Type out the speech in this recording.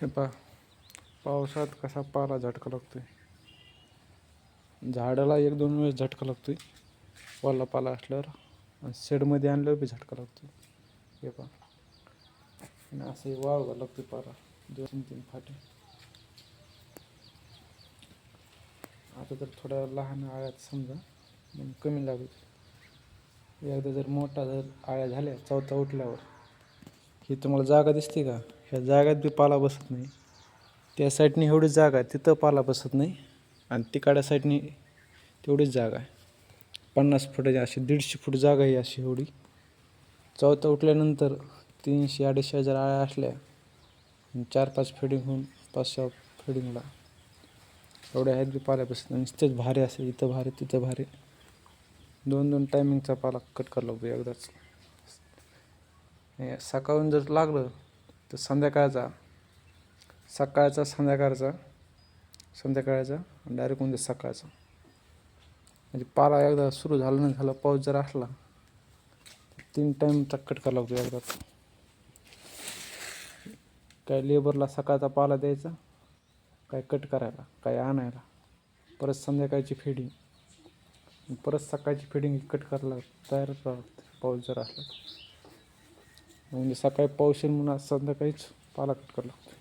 हे पा पावसात कसा पाला झटका लागतोय. झाडाला एक दोन वेळेस झटका लागतोय. वाला पाला असल्यावर आणि शेडमध्ये आणल्यावर बी झटका लागतोय. हे पा आणि असंही वाळवा लागतोय पारा दोन तीन तीन फाटे. आता तर थोड्या लहान आळ्यात समजा मग कमी लागत एकदा जर मोठा जर आळ्या झाल्या चौथा उठल्यावर. ही तुम्हाला जागा दिसते का? ह्या जागात बी पाला बसत नाही. त्या साईडने एवढी जागा आहे तिथं पाला बसत नाही. आणि तिकडच्या साईडने तेवढीच जागा आहे. पन्नास फुटाची अशी दीडशे फूट जागा आहे अशी एवढी. चौथा उठल्यानंतर तीनशे अडीचशे हजार आळ्या असल्या आणि चार पाच फिडिंग होऊन पाचशे फिडिंगला एवढ्या आहेत बी पाल्या बसत नाही. नुसतेच भारी असेल इथं भारी तिथं भारी. दोन दोन टायमिंगचा पाला कट करावा लागतो एकदाच. सकाळून जर लागलं तर संध्याकाळचा सकाळचा संध्याकाळचा संध्याकाळचा डायरेक्ट म्हणजे सकाळचा. म्हणजे पाला एकदा सुरू झाला नाही झाला पाऊस जर असला तीन टाईमचा कट करावा लागतो एकदा. काय लेबरला सकाळचा पाला द्यायचा काय कट करायला काय आणायला. परत संध्याकाळची फिडिंग परत सकाळची फिडिंग कट करायला तयार करावं लागतं पाऊस जर असला तर. म्हणजे सकाळी पाऊस येईल म्हणून आज संध्याकाळीच पाला कट करावा लागतो.